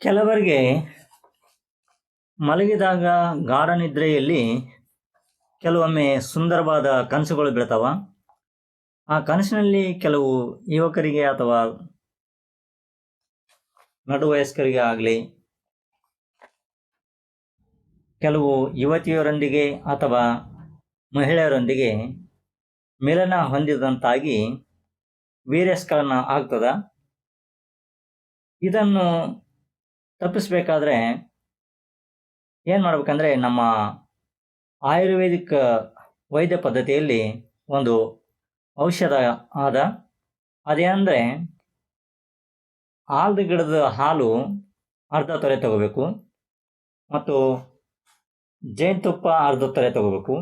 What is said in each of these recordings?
ಕೆಲವರಿಗೆ ಮಲಗಿದಾಗ ಗಾಢ ನಿದ್ರೆಯಲ್ಲಿ ಕೆಲವೊಮ್ಮೆ ಸುಂದರವಾದ ಕನಸುಗಳು ಬೀಳ್ತಾವ. ಆ ಕನಸಿನಲ್ಲಿ ಕೆಲವು ಯುವಕರಿಗೆ ಅಥವಾ ನಡುವಯಸ್ಕರಿಗೆ ಆಗಲಿ, ಕೆಲವು ಯುವತಿಯರೊಂದಿಗೆ ಅಥವಾ ಮಹಿಳೆಯರೊಂದಿಗೆ ಮಿಲನ ಹೊಂದಿದಂತಾಗಿ ವೀರ್ಯಸ್ಕಲನ ಆಗ್ತದ. ಇದನ್ನು ತಪ್ಪಿಸ್ಬೇಕಾದ್ರೆ ಏನು ಮಾಡ್ಬೇಕಂದ್ರೆ ನಮ್ಮ ಆಯುರ್ವೇದಿಕ್ ವೈದ್ಯ ಪದ್ಧತಿಯಲ್ಲಿ ಒಂದು ಔಷಧ ಆದ, ಅದೇನೆಂದರೆ ಆಲ್ದ ಗಿಡದ ಹಾಲು ಅರ್ಧ ತೊರೆ ತಗೋಬೇಕು ಮತ್ತು ಜೇನುತುಪ್ಪ ಅರ್ಧ ತೊರೆ ತಗೋಬೇಕು.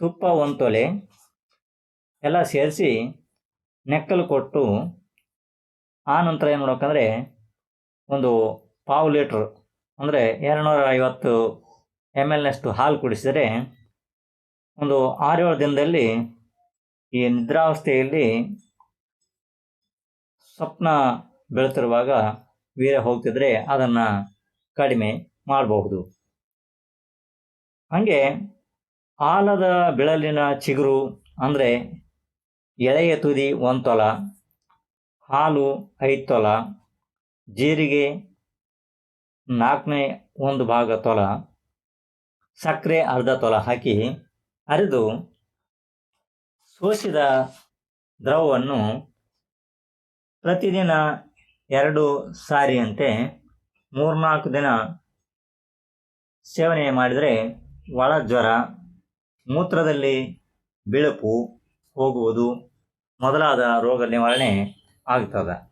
ತುಪ್ಪ ಒಂದು ತೊಲೆ ಎಲ್ಲ ಸೇರಿಸಿ ನೆಕ್ಕಲು ಕೊಟ್ಟು ಆ ನಂತರ ಏನು ಮಾಡ್ಬೇಕಂದ್ರೆ ಒಂದು ಪಾವು ಲೀಟ್ರ್. ಅಂದರೆ ಎರಡುನೂರ ಐವತ್ತು ಎಂ ಎಲ್ನಷ್ಟು ಹಾಲು ಕುಡಿಸಿದರೆ ಒಂದು ಆರೇಳು ದಿನದಲ್ಲಿ ಈ ನಿದ್ರಾವಸ್ಥೆಯಲ್ಲಿ ಸ್ವಪ್ನ ಬೆಳೆತಿರುವಾಗ ವೀರ ಹೋಗ್ತಿದ್ರೆ ಅದನ್ನು ಕಡಿಮೆ ಮಾಡಬಹುದು. ಹಾಗೆ ಆಲದ ಬೆಳಲಿನ ಚಿಗುರು ಅಂದರೆ ಎಳೆಯ ತುದಿ ಒಂದು ತೊಲ, ಹಾಲು ಐದು ತೊಲ, ಜೀರಿಗೆ ನಾಲ್ಕನೇ ಒಂದು ಭಾಗ ತೊಲ, ಸಕ್ಕರೆ ಅರ್ಧ ತೊಲ ಹಾಕಿ ಅರೆದು ಸೋಸಿದ ದ್ರವವನ್ನು ಪ್ರತಿದಿನ ಎರಡು ಸಾರಿಯಂತೆ ಮೂರ್ನಾಲ್ಕು ದಿನ ಸೇವನೆ ಮಾಡಿದರೆ ಒಳ ಜ್ವರ, ಮೂತ್ರದಲ್ಲಿ ಬಿಳುಪು ಹೋಗುವುದು ಮೊದಲಾದ ರೋಗ ನಿವಾರಣೆ ಆಗ್ತದೆ.